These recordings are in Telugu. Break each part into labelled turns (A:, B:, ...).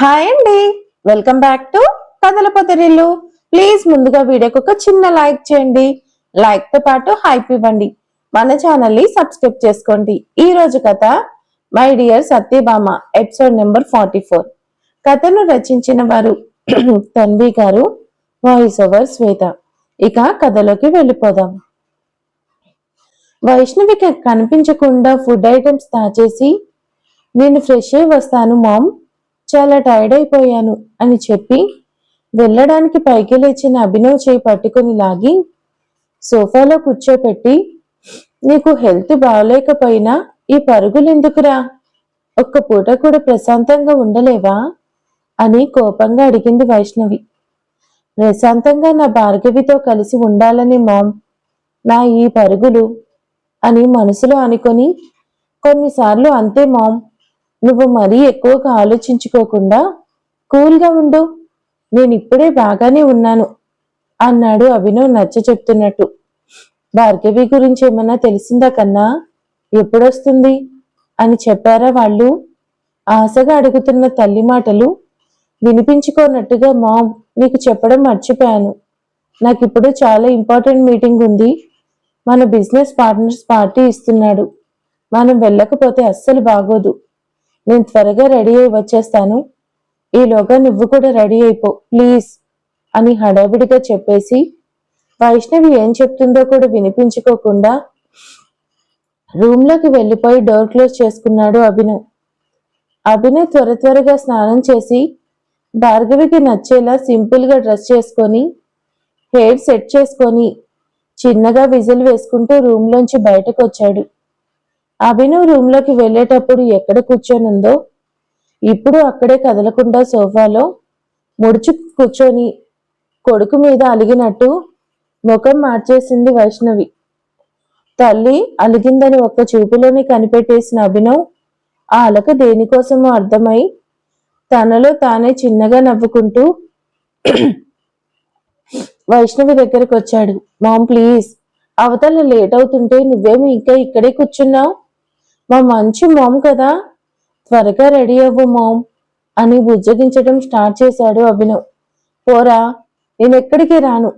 A: హాయ్ అండి. వెల్కమ్ బ్యాక్ టు కథల పొదరిల్లు. ప్లీజ్ ముందుగా వీడియోకి ఒక చిన్న లైక్ చేయండి. లైక్తో పాటు హైప్ ఇవ్వండి. మన ఛానల్ని సబ్స్క్రైబ్ చేసుకోండి. ఈ రోజు కథ my dear Satyabhama episode number forty four కథను రచించిన వారు తన్వి గారు వాయిస్ ఓవర్ శ్వేత. ఇక కథలోకి వెళ్ళిపోదాం. వైష్ణవికి కనిపించకుండా ఫుడ్ ఐటమ్స్ తాచేసి నేను ఫ్రెష్ అయి వస్తాను మామ్ చాలా టైర్డ్ అయిపోయాను అని చెప్పి వెళ్ళడానికి పైకి లేచిన అభినవ్ చేయి పట్టుకుని లాగి సోఫాలో కూర్చోపెట్టి నీకు హెల్త్ బాగలేకపోయినా ఈ పరుగులెందుకురా ఒక్క పూట కూడా ప్రశాంతంగా ఉండలేవా? అని కోపంగా అడిగింది వైష్ణవి. ప్రశాంతంగా నా భార్గవితో కలిసి ఉండాలని మామ్ నా ఈ పరుగులు అని మనసులో అనుకొని కొన్నిసార్లు అంతే మామ్ నువ్వు మరీ ఎక్కువగా ఆలోచించుకోకుండా కూల్గా ఉండు. నేను ఇప్పుడే బాగానే ఉన్నాను అన్నాడు అభినవ్ నచ్చ చెప్తున్నట్టు. భార్గవి గురించి ఏమన్నా తెలిసిందా కన్నా? ఎప్పుడొస్తుంది? అని చెప్పారా వాళ్ళు? ఆశగా అడుగుతున్న తల్లి మాటలు వినిపించుకోనట్టుగా మామ్ నీకు చెప్పడం మర్చిపోయాను. నాకు ఇప్పుడు చాలా ఇంపార్టెంట్ మీటింగ్ ఉంది. మన బిజినెస్ పార్ట్నర్స్ పార్టీ ఇస్తున్నాడు. మనం వెళ్ళకపోతే అస్సలు బాగోదు. నేను త్వరగా రెడీ అయి వచ్చేస్తాను. ఈలోగా నువ్వు కూడా రెడీ అయిపో ప్లీజ్ అని హడావిడిగా చెప్పేసి వైష్ణవి ఏం చెప్తుందో కూడా వినిపించుకోకుండా రూమ్లోకి వెళ్ళిపోయి డోర్ క్లోజ్ చేసుకున్నాడు అభినవ్. అభినవ్ త్వర త్వరగా స్నానం చేసి భార్గవికి నచ్చేలా సింపుల్గా డ్రెస్ చేసుకొని హెయిర్ సెట్ చేసుకొని చిన్నగా విజిల్ వేసుకుంటూ రూమ్లోంచి బయటకు వచ్చాడు అభినవ్ రూమ్లోకి వెళ్ళేటప్పుడు ఎక్కడ కూర్చొనుందో ఇప్పుడు అక్కడే కదలకుండా సోఫాలో ముడుచు కూర్చొని కొడుకు మీద అలిగినట్టు ముఖం మార్చేసింది వైష్ణవి. తల్లి అలిగిందని ఒక్క చూపులోనే కనిపెట్టేసిన అభినవ్ ఆ అలక దేనికోసమో అర్థమై తనలో తానే చిన్నగా నవ్వుకుంటూ వైష్ణవి దగ్గరకు వచ్చాడు మామ్ ప్లీజ్ అవతల లేట్ అవుతుంటే నువ్వేమి ఇంకా ఇక్కడే కూర్చున్నావు? మా మంచి మామ్ కదా. త్వరగా రెడీ అవ్వు మామ్ అని బుజ్జగించడం స్టార్ట్ చేశాడు అభినవ్. పోరా నేను ఎక్కడికి రాను?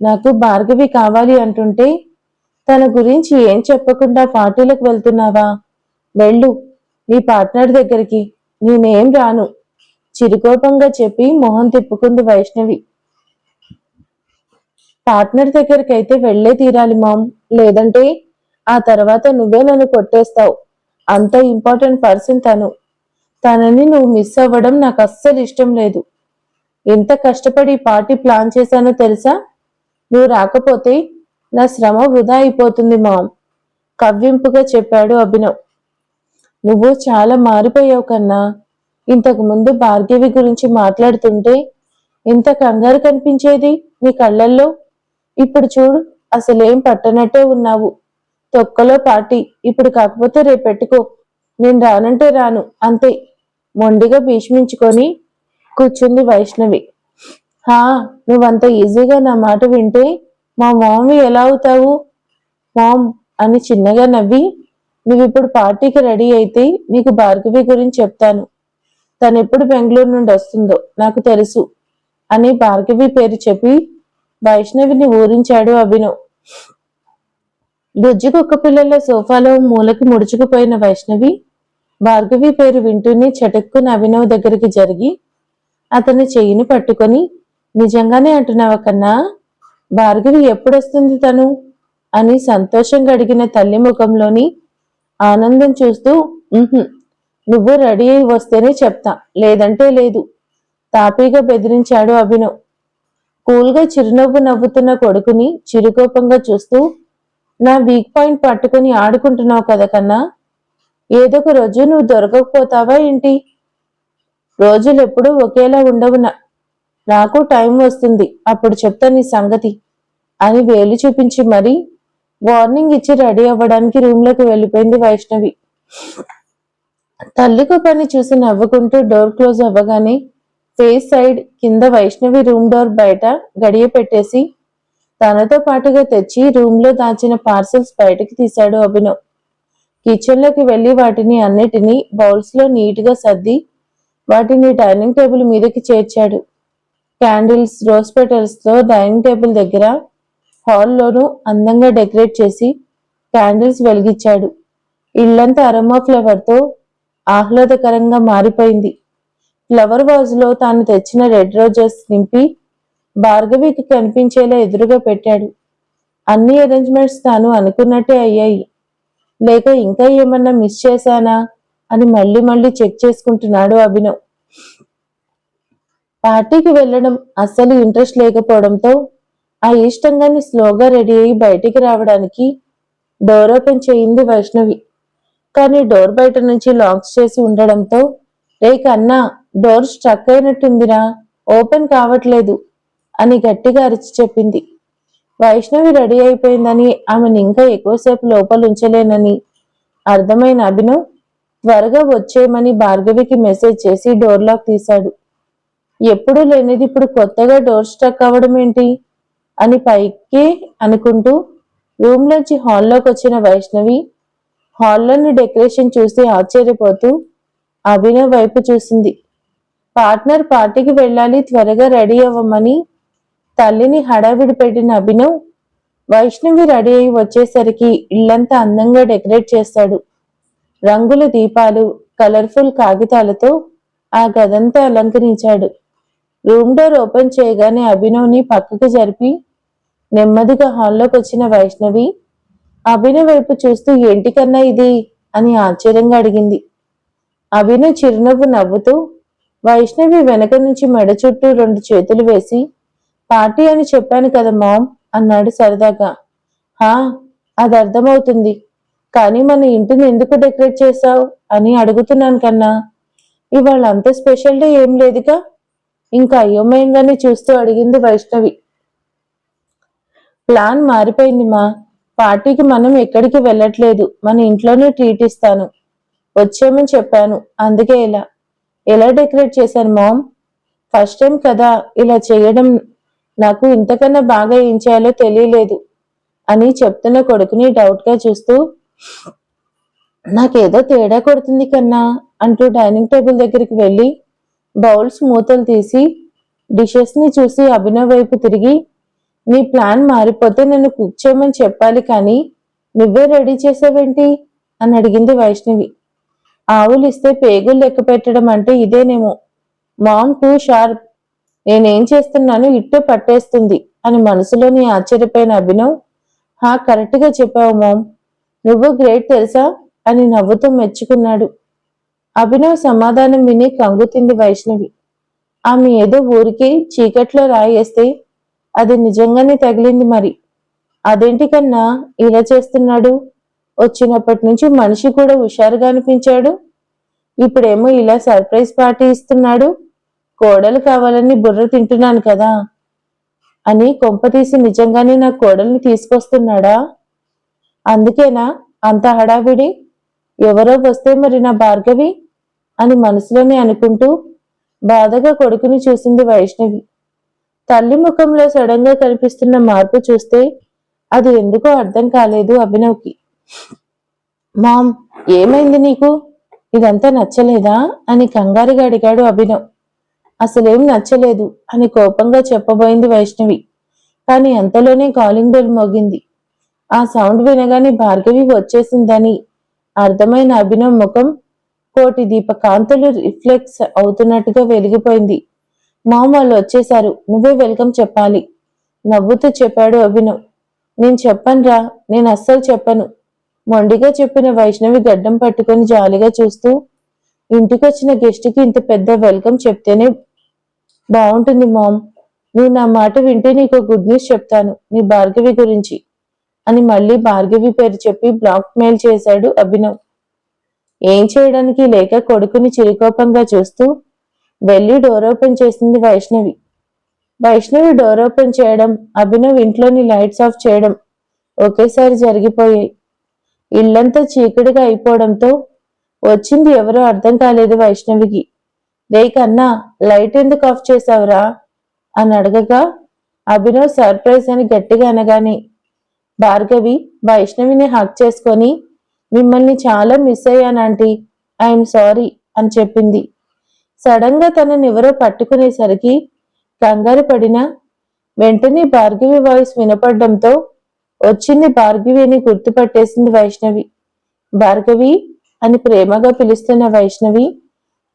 A: నాకు భార్గవి కావాలి అంటుంటే తన గురించి ఏం చెప్పకుండా పార్టీలకు వెళ్తున్నావా? వెళ్ళు నీ పార్ట్నర్ దగ్గరికి. నేనేం రాను. చిరుకోపంగా చెప్పి మొహం తిప్పుకుంది వైష్ణవి. పార్ట్నర్ దగ్గరికి అయితే వెళ్ళే తీరాలి మామ్. లేదంటే ఆ తర్వాత నువ్వే నన్ను కొట్టేస్తావు. అంత ఇంపార్టెంట్ పర్సన్ తను. తనని నువ్వు మిస్ అవ్వడం నాకు అస్సలు ఇష్టం లేదు. ఎంత కష్టపడి పార్టీ ప్లాన్ చేశానో తెలుసా? నువ్వు రాకపోతే నా శ్రమ వృధా అయిపోతుంది మామ్. కవ్వింపుగా చెప్పాడు అభినవ్. నువ్వు చాలా మారిపోయావు కన్నా. ఇంతకు ముందు భార్గవి గురించి మాట్లాడుతుంటే ఇంత కంగారు కనిపించేది నీ కళ్ళల్లో? ఇప్పుడు చూడు అసలేం పట్టనట్టే ఉన్నావు. తొక్కలో పార్టీ ఇప్పుడు కాకపోతే రేపు పెట్టుకో. నేను రానంటే రాను. అంతే. మొండిగా భీష్మించుకొని కూర్చుంది వైష్ణవి. హా నువ్వంత ఈజీగా నా మాట వింటే మా మామ్వి ఎలా అవుతావు? మామ్ అని చిన్నగా నవ్వి నువ్వు ఇప్పుడు పార్టీకి రెడీ అయితే నీకు భార్గవి గురించి చెప్తాను. తను ఎప్పుడు బెంగళూరు నుండి వస్తుందో నాకు తెలుసు అని భార్గవి పేరు చెప్పి వైష్ణవిని ఊరించాడు అభినవ్. బుజ్జి కుక్క పిల్లల సోఫాలో మూలకి ముడుచుకుపోయిన వైష్ణవి భార్గవి పేరు వింటూనే చటుక్కున అభినవ్ దగ్గరికి జరిగి అతని చెయ్యిని పట్టుకొని నిజంగానే అంటున్నావా కన్నా? భార్గవి ఎప్పుడొస్తుంది తను? అని సంతోషంగా అడిగిన తల్లి ముఖంలోని ఆనందం చూస్తూ నువ్వు రెడీ అయి వస్తేనే చెప్తా. లేదంటే లేదు. తాపీగా బెదిరించాడు అభినవ్. కూల్గా చిరునవ్వు నవ్వుతున్న కొడుకుని చిరుకోపంగా చూస్తూ నా వీక్ పాయింట్ పట్టుకుని ఆడుకుంటున్నావు కదా కన్నా ఏదో ఒక రోజు నువ్వు దొరకకపోతావా ఏంటి? రోజులు ఎప్పుడూ ఒకేలా ఉండవు నాకు టైం వస్తుంది అప్పుడు చెప్తా నీ సంగతి అని వేలు చూపించి మరీ వార్నింగ్ ఇచ్చి రెడీ అవ్వడానికి రూమ్లోకి వెళ్ళిపోయింది వైష్ణవి. తల్లి కుప్పని చూసి నవ్వుకుంటూ డోర్ క్లోజ్ అవ్వగానే ఫేస్ సైడ్ కింద వైష్ణవి రూమ్ డోర్ బయట గడియ పెట్టేసి తనతో పాటుగా తెచ్చి రూమ్లో దాచిన పార్సల్స్ బయటకి తీశాడు అభినవ్. కిచెన్లోకి వెళ్ళి వాటిని అన్నిటినీ బౌల్స్లో నీట్గా సర్ది వాటిని డైనింగ్ టేబుల్ మీదకి చేర్చాడు. క్యాండిల్స్ రోజ్ పెటల్స్తో డైనింగ్ టేబుల్ దగ్గర హాల్లోనూ అందంగా డెకరేట్ చేసి క్యాండిల్స్ వెలిగించాడు. ఇల్లంతా అరమా ఫ్లేవర్తో ఆహ్లాదకరంగా మారిపోయింది. ఫ్లవర్ వాజ్లో తాను తెచ్చిన రెడ్ రోజెస్ నింపి భార్గవికి కనిపించేలా ఎదురుగా పెట్టాడు. అన్ని అరేంజ్మెంట్స్ తాను అనుకున్నట్టే అయ్యాయి. లేక ఇంకా ఏమన్నా మిస్ చేశానా అని మళ్ళీ మళ్ళీ చెక్ చేసుకుంటున్నాడు అభినవ్. పార్టీకి వెళ్ళడం అస్సలు ఇంట్రెస్ట్ లేకపోవడంతో ఆ ఇష్టంగానే స్లోగా రెడీ అయ్యి బయటికి రావడానికి డోర్ ఓపెన్ చేయింది వైష్ణవి. కానీ డోర్ బయట నుంచి లాక్స్ చేసి ఉండడంతో రే కన్నా డోర్ స్ట్రక్ అయినట్టుందిరా. ఓపెన్ కావట్లేదు. అని గట్టిగా అరిచి చెప్పింది. వైష్ణవి రెడీ అయిపోయిందని ఆమెను ఇంకా ఎక్కువసేపు లోపల ఉంచలేనని. అర్థమైన అభినవ్ త్వరగా వచ్చేయమని భార్గవికి మెసేజ్ చేసి డోర్ లాక్ తీశాడు. ఎప్పుడూ లేనిది ఇప్పుడు కొత్తగా డోర్ స్టక్ అవ్వడం ఏంటి? అని పైకి అనుకుంటూ రూమ్లోంచి హాల్లోకి వచ్చిన వైష్ణవి హాల్లోని డెకరేషన్ చూసి ఆశ్చర్యపోతూ అభినవ్ వైపు చూసింది. పార్ట్నర్ పార్టీకి వెళ్ళాలి త్వరగా రెడీ అవ్వమని తల్లిని హడావిడి పెట్టిన అభినవ్ వైష్ణవి రెడీ అయి వచ్చేసరికి ఇల్లంతా అందంగా డెకరేట్ చేస్తాడు. రంగుల దీపాలు కలర్ఫుల్ కాగితాలతో ఆ గదంతా అలంకరించాడు. రూమ్ డోర్ ఓపెన్ చేయగానే అభినవ్ని పక్కకు జరిపి నెమ్మదిగా హాల్లోకి వచ్చిన వైష్ణవి అభినవ్ వైపు చూస్తూ ఏంటి కన్నా ఇది? అని ఆశ్చర్యంగా అడిగింది. అభినవ్ చిరునవ్వు నవ్వుతూ వైష్ణవి వెనక నుంచి మెడ చుట్టూ రెండు చేతులు వేసి పార్టీ అని చెప్పాను కదా మామ్ అన్నాడు సరదాగా. హా అది అర్థమవుతుంది. కానీ మన ఇంటిని ఎందుకు డెకరేట్ చేశావు అని అడుగుతున్నాను కన్నా. ఇవాళ అంత స్పెషల్ డే ఏం లేదుగా? ఇంకా అయోమయంగానే చూస్తూ అడిగింది వైష్ణవి. ప్లాన్ మారిపోయింది మా. పార్టీకి మనం ఎక్కడికి వెళ్ళట్లేదు. మన ఇంట్లోనే ట్రీట్ ఇస్తాను. వచ్చామని చెప్పాను. అందుకే ఇలా. ఎలా డెకరేట్ చేశాను మామ్? ఫస్ట్ టైం కదా ఇలా చేయడం నాకు ఇంతకన్నా బాగా ఏం చేయాలో తెలియలేదు అని చెప్తున్న కొడుకుని డౌట్గా చూస్తూ నాకేదో తేడా కొడుతుంది కన్నా అంటూ డైనింగ్ టేబుల్ దగ్గరికి వెళ్ళి బౌల్స్ మూతలు తీసి డిషెస్ని చూసి అభినవ్ వైపు తిరిగి నీ ప్లాన్ మారిపోతే నన్ను కుక్ చేయమని చెప్పాలి కానీ నువ్వే రెడీ చేసావేంటి? అని అడిగింది వైష్ణవి. ఆవులు ఇస్తే పేగులు లెక్క పెట్టడం అంటే ఇదేనేమో. మామ్ టూ షార్ప్ నేనేం చేస్తున్నాను ఇట్టే పట్టేస్తుంది అని మనసులోని ఆశ్చర్యపోయిన అభినవ్ హా కరెక్ట్గా చెప్పావు మామ్. నువ్వు గ్రేట్ తెలుసా? అని నవ్వుతూ మెచ్చుకున్నాడు. అభినవ్ సమాధానం విని కంగుతింది వైష్ణవి. ఆమె ఏదో ఊరికి చీకట్లో రాయేస్తే అది నిజంగానే తగిలింది మరి. అదేంటి కన్నా ఇలా చేస్తున్నాడు? వచ్చినప్పటి నుంచి మనిషి కూడా హుషారుగా అనిపించాడు? ఇప్పుడేమో ఇలా సర్ప్రైజ్ పార్టీ ఇస్తున్నాడు? కోడలు కావాలని బుర్ర తింటున్నాను కదా అని కొంపతీసి నిజంగానే నా కోడల్ని తీసుకొస్తున్నాడా? అందుకేనా అంత హడావిడి? ఎవరో వస్తే మరి నా భార్గవి? అని మనసులోనే అనుకుంటూ బాధగా కొడుకుని చూసింది వైష్ణవి. తల్లి ముఖంలో సడన్గా కనిపిస్తున్న మార్పు చూస్తే అది ఎందుకో అర్థం కాలేదు అభినవ్కి. మామ్ ఏమైంది నీకు? ఇదంతా నచ్చలేదా? అని కంగారుగా అడిగాడు అభినవ్. అసలేం నచ్చలేదు అని కోపంగా చెప్పబోయింది వైష్ణవి. కానీ అంతలోనే కాలింగ్ బెల్ మోగింది. ఆ సౌండ్ వినగానే భార్గవి వచ్చేసిందని అర్థమైన అభినవ్ ముఖం కోటి దీప కాంతులు రిఫ్లెక్స్ అవుతున్నట్టుగా వెలిగిపోయింది. మామ వాళ్ళు వచ్చేశారు. నువ్వే వెల్కమ్ చెప్పాలి. నవ్వుతూ చెప్పాడు అభినవ్. నేను చెప్పనురా. నేను అస్సలు చెప్పను. మొండిగా చెప్పిన వైష్ణవి గడ్డం పట్టుకొని జాలిగా చూస్తూ ఇంటికొచ్చిన గెస్ట్కి ఇంత పెద్ద వెల్కమ్ చెప్తేనే బాగుంటుంది మామ్. నువ్వు నా మాట వింటే నీకు గుడ్ న్యూస్ చెప్తాను నీ భార్గవి గురించి. అని మళ్ళీ భార్గవి పేరు చెప్పి బ్లాక్ మెయిల్ చేశాడు అభినవ్. ఏం చేయడానికి లేక కొడుకుని చిరుకోపంగా చూస్తూ వెళ్ళి డోర్ ఓపెన్ చేసింది వైష్ణవి. వైష్ణవి డోర్ ఓపెన్ చేయడం అభినవ్ ఇంట్లోని లైట్స్ ఆఫ్ చేయడం ఒకేసారి జరిగిపోయాయి. ఇల్లంతా చీకటిగా అయిపోవడంతో వచ్చింది ఎవరో అర్థం కాలేదు వైష్ణవికి. రే కన్నా లైట్ ఎందుకు ఆఫ్ చేసావురా అని అడగగా అభినవ్ సర్ప్రైజ్ అని గట్టిగా అనగానే భార్గవి వైష్ణవిని హక్ చేసుకొని మిమ్మల్ని చాలా మిస్ అయ్యానంటీ ఐఎమ్ సారీ అని చెప్పింది. సడన్గా తనని ఎవరో పట్టుకునేసరికి కంగారు పడిన వెంటనే భార్గవి వాయిస్ వినపడడంతో వచ్చింది భార్గవి అని గుర్తుపట్టేసింది వైష్ణవి. భార్గవి అని ప్రేమగా పిలుస్తున్న వైష్ణవి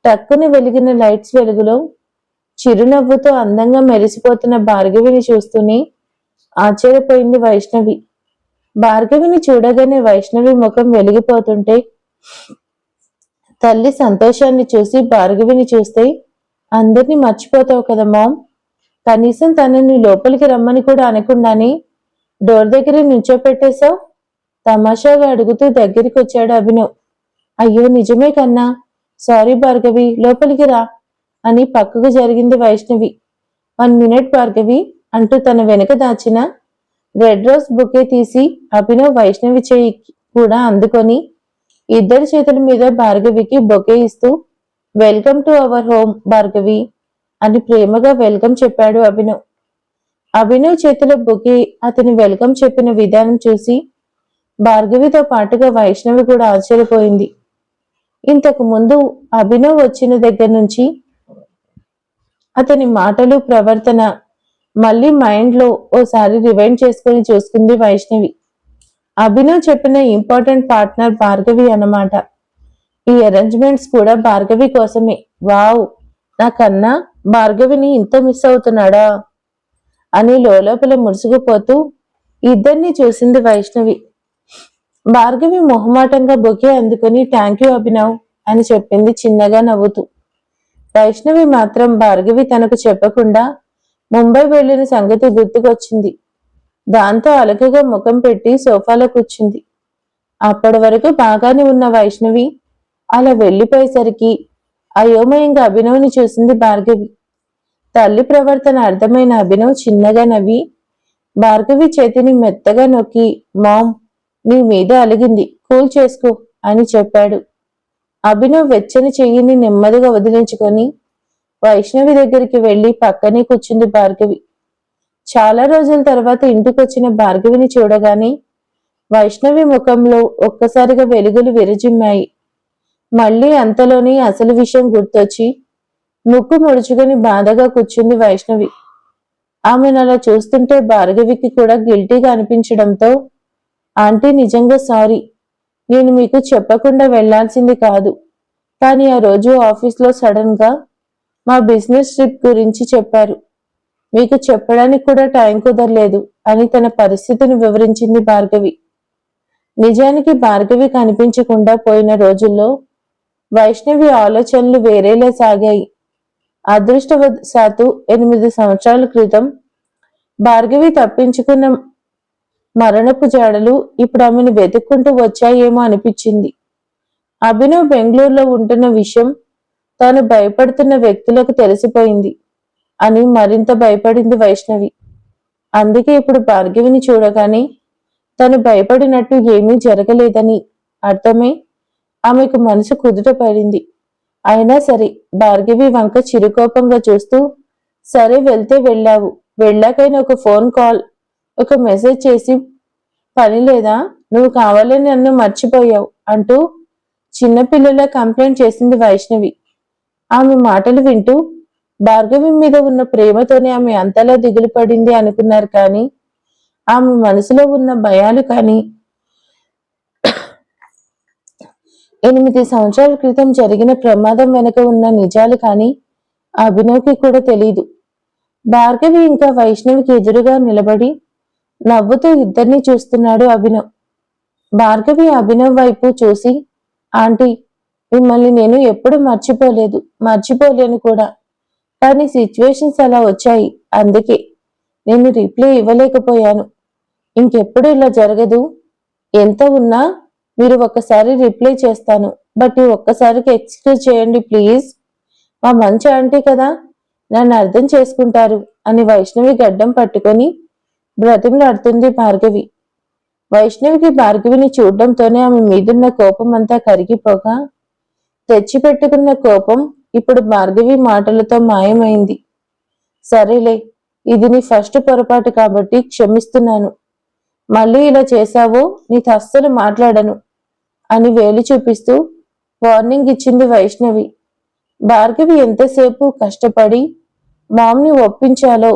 A: టక్కుని వెలిగిన లైట్స్ వెలుగులో చిరునవ్వుతో అందంగా మెరిసిపోతున్న భార్గవిని చూస్తూనే ఆశ్చర్యపోయింది వైష్ణవి. భార్గవిని చూడగానే వైష్ణవి ముఖం వెలిగిపోతుంటే తల్లి సంతోషాన్ని చూసి భార్గవిని చూస్తే అందరినీ మర్చిపోతావు కదా మామ్. కనీసం తనని లోపలికి రమ్మని కూడా అనకుండానే డోర్ దగ్గర నుంచోపెట్టేశావు తమాషాగా అడుగుతూ దగ్గరికి వచ్చాడు అభినవ్. అయ్యో నిజమే కన్నా. సారీ భార్గవి లోపలికి రా అని పక్కకు జరిగింది వైష్ణవి. వన్ మినిట్ భార్గవి అంటూ తన వెనుక దాచిన రెడ్ రోజ్ బుకే తీసి అభినవ్ వైష్ణవి చేయి కూడా అందుకొని ఇద్దరి చేతుల మీద భార్గవికి బొకే ఇస్తూ welcome to our home Bhargavi అని ప్రేమగా వెల్కమ్ చెప్పాడు అభినవ్. అభినవ్ చేతిలో బొకే అతని వెల్కమ్ చెప్పిన విధానం చూసి భార్గవితో పాటుగా వైష్ణవి కూడా ఆశ్చర్యపోయింది. ఇంతకు ముందు అభినవ్ వచ్చిన దగ్గర నుంచి అతని మాటలు ప్రవర్తన మళ్ళీ మైండ్లో ఓసారి రివైండ్ చేసుకుని చూసుకుంది వైష్ణవి. అభినవ్ చెప్పిన ఇంపార్టెంట్ పార్ట్నర్ భార్గవి అన్నమాట. ఈ అరేంజ్మెంట్స్ కూడా భార్గవి కోసమే. వావ్ నాకన్నా భార్గవిని ఇంత మిస్ అవుతున్నాడా? అని లోపల మురుసుకుపోతూ ఇద్దరిని చూసింది వైష్ణవి. భార్గవి మొహమాటంగా బొకే అందుకుని థ్యాంక్ యూ అభినవ్ అని చెప్పింది చిన్నగా నవ్వుతూ. వైష్ణవి మాత్రం భార్గవి తనకు చెప్పకుండా ముంబై వెళ్ళిన సంగతి గుర్తుకొచ్చింది. దాంతో అలకగా ముఖం పెట్టి సోఫాలో కూర్చుంది. అప్పటి వరకు బాగానే ఉన్న వైష్ణవి అలా వెళ్ళిపోయేసరికి అయోమయంగా అభినవ్ని చూసింది భార్గవి. తల్లి ప్రవర్తన అర్థమైన అభినవ్ చిన్నగా నవ్వి భార్గవి చేతిని మెత్తగా నొక్కి మామ్ నీ మీద అలిగింది. కూల్ చేసుకో అని చెప్పాడు. అభినవ్ వెచ్చని చెయ్యిని నెమ్మదిగా వదిలించుకొని వైష్ణవి దగ్గరికి వెళ్ళి పక్కనే కూర్చుంది భార్గవి. చాలా రోజుల తర్వాత ఇంటికొచ్చిన భార్గవిని చూడగానే వైష్ణవి ముఖంలో ఒక్కసారిగా వెలుగులు విరజిమ్మాయి. మళ్ళీ అంతలోనే అసలు విషయం గుర్తొచ్చి ముక్కు ముడుచుకొని బాధగా కూర్చుంది వైష్ణవి. ఆమెను అలా చూస్తుంటే భార్గవికి కూడా గిల్టీగా అనిపించడంతో ఆంటీ నిజంగా సారీ. నేను మీకు చెప్పకుండా వెళ్ళాల్సింది కాదు. కానీ ఆ రోజు ఆఫీస్లో సడన్గా మా బిజినెస్ ట్రిప్ గురించి చెప్పారు. మీకు చెప్పడానికి కూడా టైం కుదరలేదు అని తన పరిస్థితిని వివరించింది భార్గవి. నిజానికి భార్గవి కనిపించకుండా పోయిన రోజుల్లో వైష్ణవి ఆలోచనలు వేరేలా సాగాయి. అదృష్టవశాత్తు ఎనిమిది సంవత్సరాల క్రితం భార్గవి తప్పించుకున్న మరణపు జాడలు ఇప్పుడు ఆమెను వెతుక్కుంటూ వచ్చాయేమో అనిపించింది. అభినవ్ బెంగళూరులో ఉంటున్న విషయం తాను భయపడుతున్న వ్యక్తులకు తెలిసిపోయింది అని మరింత భయపడింది వైష్ణవి. అందుకే ఇప్పుడు భార్గవిని చూడగానే తను భయపడినట్టు ఏమీ జరగలేదని అర్థమై ఆమెకు మనసు కుదుట పడింది. అయినా సరే భార్గవి వంక చిరుకోపంగా చూస్తూ సరే వెళ్తే వెళ్ళావు వెళ్ళాకైనా ఒక ఫోన్ కాల్ ఒక మెసేజ్ చేసి పని లేదా? నువ్వు కావాలని నన్ను మర్చిపోయావు అంటూ చిన్నపిల్లల కంప్లైంట్ చేసింది వైష్ణవి. ఆమె మాటలు వింటూ భార్గవి మీద ఉన్న ప్రేమతోనే ఆమె అంతలా దిగులు పడింది అనుకున్నారు కానీ ఆమె మనసులో ఉన్న భయాలు కానీ ఎనిమిది సంవత్సరాల క్రితం జరిగిన ప్రమాదం వెనుక ఉన్న నిజాలు కానీ అభినవ్కి కూడా తెలియదు భార్గవి ఇంకా వైష్ణవికి ఎదురుగా నిలబడి నవ్వుతూ ఇద్దరిని చూస్తున్నాడు అభినవ్. భార్గవి అభినవ్ వైపు చూసి ఆంటీ మిమ్మల్ని నేను ఎప్పుడు మర్చిపోలేదు మర్చిపోలేను కూడా. కానీ సిచ్యువేషన్స్ అలా వచ్చాయి అందుకే. నేను రిప్లై ఇవ్వలేకపోయాను. ఇంకెప్పుడు ఇలా జరగదు? ఎంత ఉన్నా మీరు ఒక్కసారి రిప్లై చేస్తాను బట్ ఈ ఒక్కసారికి ఎక్స్క్యూజ్ చేయండి ప్లీజ్. మా మంచి ఆంటీ కదా నన్ను అర్థం చేసుకుంటారు అని వైష్ణవి గడ్డం పట్టుకొని బ్రతిమలాడుతుంది భార్గవి. వైష్ణవికి భార్గవిని చూడడంతోనే ఆమె మీదున్న కోపం అంతా కరిగిపోగా తెచ్చిపెట్టుకున్న కోపం ఇప్పుడు భార్గవి మాటలతో మాయమైంది. సరేలే ఇది నీ ఫస్ట్ పొరపాటు కాబట్టి క్షమిస్తున్నాను. మళ్ళీ ఇలా చేశావో నీతో అస్సలు మాట్లాడను అని వేలు చూపిస్తూ వార్నింగ్ ఇచ్చింది వైష్ణవి. భార్గవి ఎంతసేపు కష్టపడి మామ్ని ఒప్పించాలో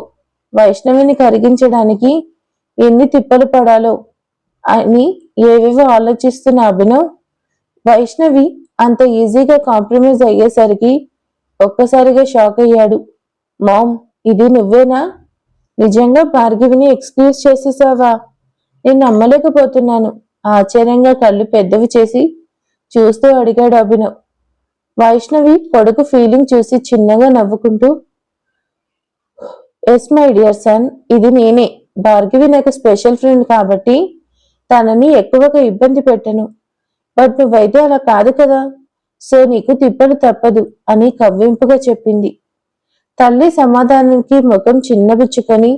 A: వైష్ణవిని కరిగించడానికి ఎన్ని తిప్పలు పడాలో అని ఏవేవో ఆలోచిస్తున్న అభినవ్ వైష్ణవి అంత ఈజీగా కాంప్రమైజ్ అయ్యేసరికి ఒక్కసారిగా షాక్ అయ్యాడు. మామ్ ఇది నువ్వేనా? నిజంగా భార్గవిని ఎక్స్క్యూజ్ చేసేసావా? నేను నమ్మలేకపోతున్నాను. ఆశ్చర్యంగా కళ్ళు పెద్దవి చేసి చూస్తూ అడిగాడు అభినవ్. వైష్ణవి కొడుకు ఫీలింగ్ చూసి చిన్నగా నవ్వుకుంటూ ఎస్ మై డియర్ సన్ ఇది నేనే. భార్గవి నాకు స్పెషల్ ఫ్రెండ్ కాబట్టి తనని ఎక్కువగా ఇబ్బంది పెట్టను. బట్ నువ్వైతే అలా కాదు కదా. సో నీకు తిప్పలు తప్పదు అని కవ్వింపుగా చెప్పింది. తల్లి సమాధానానికి ముఖం చిన్నబుచ్చుకొని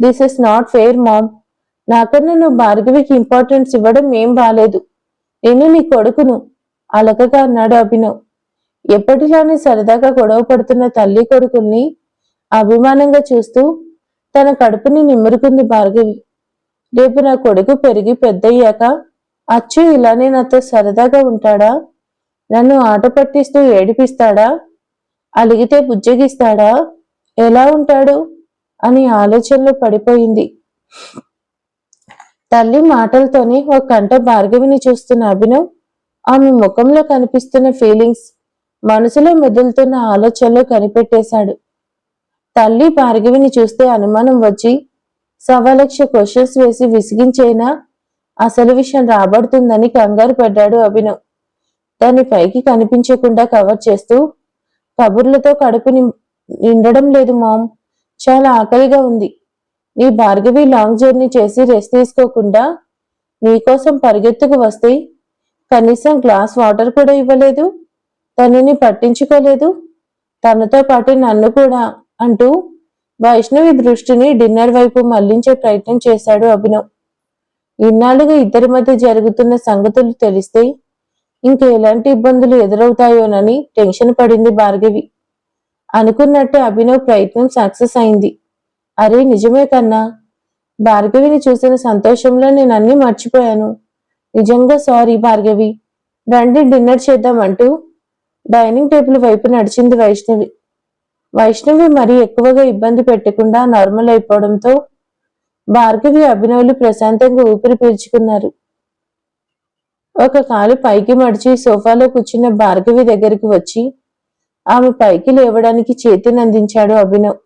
A: this is not fair mom. నాకన్నా నువ్వు భార్గవికి ఇంపార్టెన్స్ ఇవ్వడం ఏం బాలేదు. నేను నీ కొడుకును అలకగా అన్నాడు అభినవ్. ఎప్పటిలానే సరదాగా గొడవ పడుతున్న తల్లి కొడుకుల్ని అభిమానంగా చూస్తూ తన కడుపుని నిమురుకుంది భార్గవి. రేపు నా కొడుకు పెరిగి పెద్దయ్యాక అచ్చు ఇలానే నాతో సరదాగా ఉంటాడా? నన్ను ఆట పట్టిస్తూ ఏడిపిస్తాడా? అలిగితే బుజ్జగిస్తాడా? ఎలా ఉంటాడు? అని ఆలోచనలో పడిపోయింది. తల్లి మాటలతోనే ఒక కంట భార్గవిని చూస్తున్న అభినవ్ ఆమె ముఖంలో కనిపిస్తున్న ఫీలింగ్స్ మనసులో మెదులుతున్న ఆలోచనలో కనిపెట్టేశాడు. తల్లి భార్గవిని చూస్తే అనుమానం వచ్చి సవాలక్ష క్వశ్చన్స్ వేసి విసిగించైనా? అసలు విషయం రాబడుతుందని కంగారు పడ్డాడు అభినవ్. దాన్ని పైకి కనిపించకుండా కవర్ చేస్తూ కబుర్లతో కడుపు నిండడం లేదు మామ్. చాలా ఆకలిగా ఉంది. నీ భార్గవి లాంగ్ జర్నీ చేసి రెస్ట్ తీసుకోకుండా నీకోసం పరిగెత్తుకు వస్తే కనీసం గ్లాస్ వాటర్ కూడా ఇవ్వలేదు? తనని పట్టించుకోలేదు? తనతో పాటు నన్ను కూడా అంటూ వైష్ణవి దృష్టిని డిన్నర్ వైపు మళ్ళించే ప్రయత్నం చేశాడు అభినవ్. ఇన్నాళ్ళుగా ఇద్దరి మధ్య జరుగుతున్న సంగతులు తెలిస్తే ఇంకా ఎలాంటి ఇబ్బందులు ఎదురవుతాయోనని టెన్షన్ పడింది భార్గవి. అనుకున్నట్టే అభినవ్ ప్రయత్నం సక్సెస్ అయింది. అరే నిజమే కన్నా భార్గవిని చూసిన సంతోషంలో నేను అన్ని మర్చిపోయాను. నిజంగా సారీ భార్గవి. రండి డిన్నర్ చేద్దాం అంటూ డైనింగ్ టేబుల్ వైపు నడిచింది వైష్ణవి. వైష్ణవి మరీ ఎక్కువగా ఇబ్బంది పెట్టకుండా నార్మల్ అయిపోవడంతో భార్గవి అభినవులు ప్రశాంతంగా ఊపిరి పీల్చుకున్నారు. ఒక కాలు పైకి మడిచి సోఫాలో కూర్చున్న భార్గవి దగ్గరికి వచ్చి ఆమె పైకి లేవడానికి చేతిని అందించాడు అభినవ్.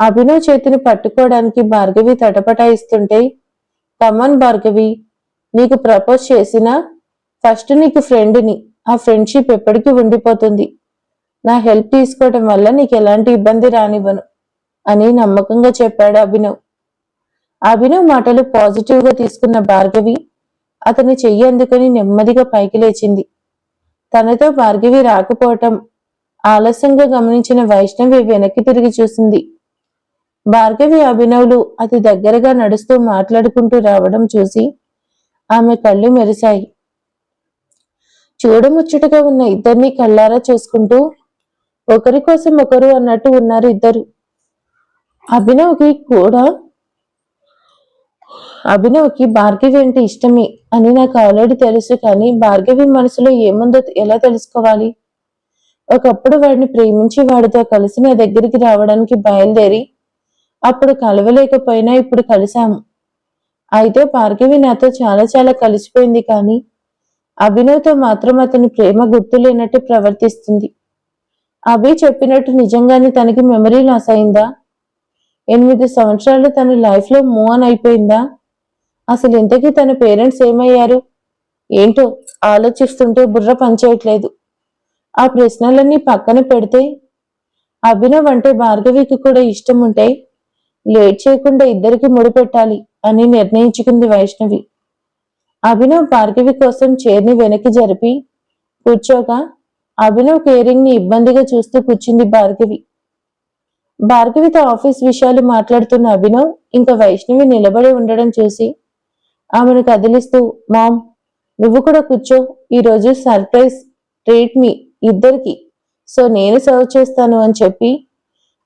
A: అభినవ్ చేతిని పట్టుకోవడానికి భార్గవి తటపటాయిస్తుంటే కమన్ భార్గవి నీకు ప్రపోజ్ చేసినా ఫస్ట్ నీకు ఫ్రెండ్ని ఆ ఫ్రెండ్షిప్ ఎప్పటికీ ఉండిపోతుంది. నా హెల్ప్ తీసుకోవటం వల్ల నీకు ఎలాంటి ఇబ్బంది రానివ్వను అని నమ్మకంగా చెప్పాడు అభినవ్. అభినవ్ మాటలు పాజిటివ్గా తీసుకున్న భార్గవి అతని చెయ్యి అందుకొని నెమ్మదిగా పైకి లేచింది. తనతో భార్గవి రాకపోవటం ఆలస్యంగా గమనించిన వైష్ణవి వెనక్కి తిరిగి చూసింది. భార్గవి అభినవులు అతి దగ్గరగా నడుస్తూ మాట్లాడుకుంటూ రావడం చూసి ఆమె కళ్ళు మెరిశాయి. చూడముచ్చటగా ఉన్న ఇద్దరిని కళ్ళారా చూసుకుంటూ ఒకరి కోసం ఒకరు అన్నట్టు ఉన్నారు ఇద్దరు. అభినవ్కి కూడా అభినవ్కి భార్గవి అంటే ఇష్టమే అని నాకు ఆల్రెడీ తెలుసు కానీ భార్గవి మనసులో ఏముందో ఎలా తెలుసుకోవాలి? ఒకప్పుడు వాడిని ప్రేమించి వాడితో కలిసి నా దగ్గరికి రావడానికి బయలుదేరి అప్పుడు కలవలేకపోయినా ఇప్పుడు కలిశాము. అయితే భార్గవి నాతో చాలా చాలా కలిసిపోయింది కానీ అభినవ్తో మాత్రం అతని ప్రేమ గుర్తులేనట్టు ప్రవర్తిస్తుంది. అభి చెప్పినట్టు నిజంగానే తనకి మెమరీ లాస్ అయిందా? ఎనిమిది సంవత్సరాలు తన లైఫ్లో మూవ్ ఆన్ అయిపోయిందా? అసలు ఇంతకీ తన పేరెంట్స్ ఏమయ్యారు? ఏంటో ఆలోచిస్తుంటే బుర్ర పనిచేయట్లేదు. ఆ ప్రశ్నలన్నీ పక్కన పెడితే అభినవ్ అంటే భార్గవికి కూడా ఇష్టం ఉంటే లేట్ చేయకుండా ఇద్దరికి ముడిపెట్టాలి అని నిర్ణయించుకుంది వైష్ణవి. అభినవ్ భార్గవి కోసం చేరిని వెనక్కి జరిపి కూర్చోగా అభినవ్ కేరింగ్ని ఇబ్బందిగా చూస్తూ కూర్చుంది భార్గవి. భార్గవితో ఆఫీస్ విషయాలు మాట్లాడుతున్న అభినవ్ ఇంకా వైష్ణవి నిలబడి ఉండడం చూసి ఆమెను కదిలిస్తూ మామ్ నువ్వు కూడా కూర్చో. ఈరోజు సర్ప్రైజ్ ట్రీట్ మీ ఇద్దరికి. సో నేను సర్వ్ చేస్తాను అని చెప్పి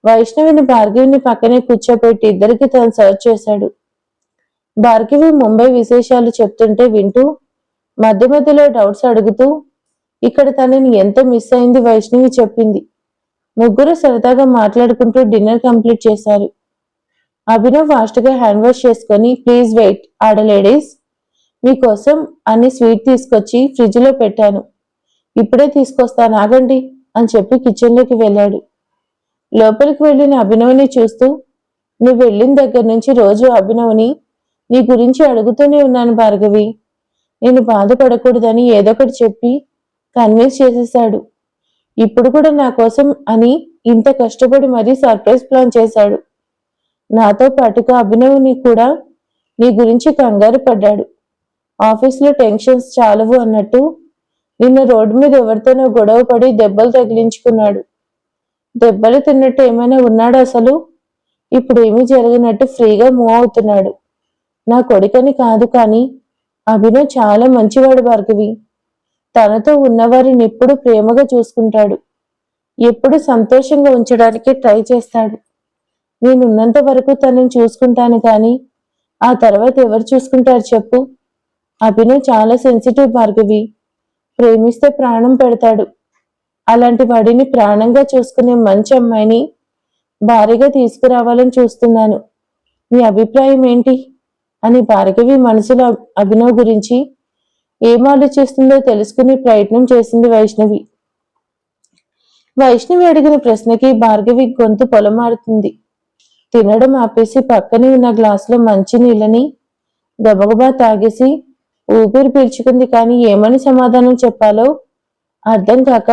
A: వైష్ణవిని భార్గవిని పక్కనే కూర్చోబెట్టి ఇద్దరికి తను సర్వ్ చేశాడు. భార్గవి ముంబై విశేషాలు చెప్తుంటే వింటూ మధ్య మధ్యలో డౌట్స్ అడుగుతూ ఇక్కడ తనని ఎంతో మిస్ అయింది వైష్ణవి చెప్పింది. ముగ్గురు సరదాగా మాట్లాడుకుంటూ డిన్నర్ కంప్లీట్ చేశారు. అభినవ్ ఫాస్ట్గా హ్యాండ్ వాష్ చేసుకొని ప్లీజ్ వెయిట్ ఆడ లేడీస్ మీకోసం అన్ని స్వీట్ తీసుకొచ్చి ఫ్రిడ్జ్లో పెట్టాను. ఇప్పుడే తీసుకొస్తాను ఆగండి అని చెప్పి కిచెన్లోకి వెళ్ళాడు. లోపలికి వెళ్ళిన అభినవ్ని చూస్తూ నువ్వు వెళ్ళిన దగ్గర నుంచి రోజు అభినవ్ని నీ గురించి అడుగుతూనే ఉన్నాను భార్గవి. నేను బాధపడకూడదని ఏదొకటి చెప్పి కన్విన్స్ చేసేశాడు ఇప్పుడు కూడా నా కోసం అని ఇంత కష్టపడి మరీ సర్ప్రైజ్ ప్లాన్ చేశాడు. నాతో పాటుగా అభినవ్ని కూడా నీ గురించి కంగారు పడ్డాడు. ఆఫీస్లో టెన్షన్స్ చాలవు అన్నట్టు నిన్న రోడ్డు మీద ఎవరితోనో గొడవ పడి దెబ్బలు తగిలించుకున్నాడు. దెబ్బలు తిన్నట్టు ఏమైనా ఉన్నాడు అసలు? ఇప్పుడు ఏమీ జరిగినట్టు ఫ్రీగా మూవ్ అవుతున్నాడు. నా కొడుకని కాదు కానీ అభినవ్ చాలా మంచివాడు భార్గవి. తనతో ఉన్నవారిని ఎప్పుడు ప్రేమగా చూసుకుంటాడు. ఎప్పుడు సంతోషంగా ఉంచడానికి ట్రై చేస్తాడు. నేనున్నంత వరకు తనని చూసుకుంటాను కానీ ఆ తర్వాత ఎవరు చూసుకుంటారు చెప్పు. అభినవ్ చాలా సెన్సిటివ్ భార్గవి. ప్రేమిస్తే ప్రాణం పెడతాడు. అలాంటి వాడిని ప్రాణంగా చూసుకునే మంచి అమ్మాయిని భారీగా తీసుకురావాలని చూస్తున్నాను. మీ అభిప్రాయం ఏంటి? అని భార్గవి మనసులో అభినవ్ గురించి ఏం ఆలోచిస్తుందో తెలుసుకునే ప్రయత్నం చేసింది వైష్ణవి. వైష్ణవి అడిగిన ప్రశ్నకి భార్గవి గొంతు పొలమారుతుంది. తినడం ఆపేసి పక్కనే ఉన్న గ్లాసులో మంచి నీళ్ళని గబగబా తాగేసి ఊపిరి పీల్చుకుంది కానీ ఏమని సమాధానం చెప్పాలో అర్థం కాక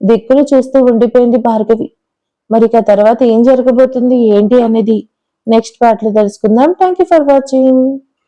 A: దిక్కులు చూస్తూ ఉండిపోయింది భార్గవి. మరి ఇక తర్వాత ఏం జరగబోతుంది ఏంటి అనేది నెక్స్ట్ పాటలు తెలుసుకుందాం. Thank you for watching